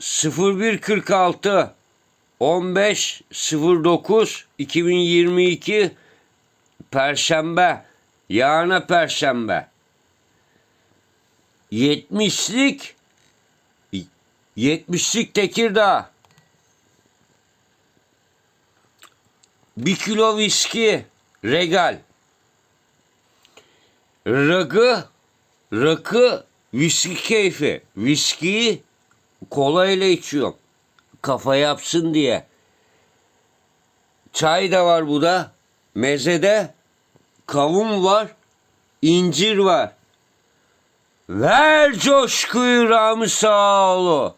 0146 15 09 2022 Perşembe. Yarına Perşembe. 70'lik 70'lik Tekirdağ. 1 kilo viski regal. Rakı rakı viski keyfi. Viskiyi kola ile içiyorum. Kafa yapsın diye. Çay da var bu da. Mezede kavun var. incir var. Ver coşkuyu Rami Sağoğlu.